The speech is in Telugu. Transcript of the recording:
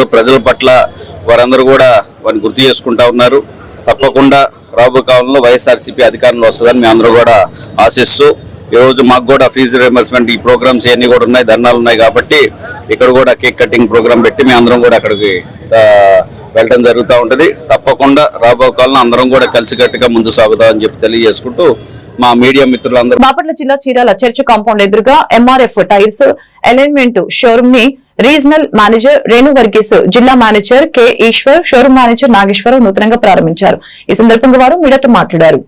చేశాడు ప్రజల పట్ల వారందరూ కూడా వారిని గుర్తు చేసుకుంటా ఉన్నారు. తప్పకుండా రాబో కాలంలో వైఎస్ఆర్సీపీ అధికారంలో వస్తుందని మేము అందరూ కూడా ఆశిస్తూ ఈరోజు మాకు కూడా ఫీజు రియంబర్స్మెంట్ ఈ ప్రోగ్రామ్స్ ఇవన్నీ కూడా ఉన్నాయి ధర్నాలు ఉన్నాయి కాబట్టి ఇక్కడ కూడా కేక్ కటింగ్ ప్రోగ్రామ్ పెట్టి మేము అందరం కూడా అక్కడికి వెళ్ళడం జరుగుతూ ఉంటది. తప్పకుండా రాబో కాలంలో అందరం కూడా కలిసికట్టుగా ముందు సాగుతామని చెప్పి తెలియజేసుకుంటూ మా మీడియా మిత్రులందరూ బాపట్ల జిల్లా చీరాల చర్చ్ కాంపౌండ్ ఎదురుగా ఎంఆర్ఎఫ్ టైర్స్ అలైన్మెంట్ షోరూమ్ని రీజనల్ మేనేజర్ రేణు వర్గీస్ జిల్లా manager K Eshwar showroom manager Nageswara Rao నూతనంగా ప్రారంభించారు. ఈ సందర్భంగా వారు మీడియాతో మాట్లాడారు.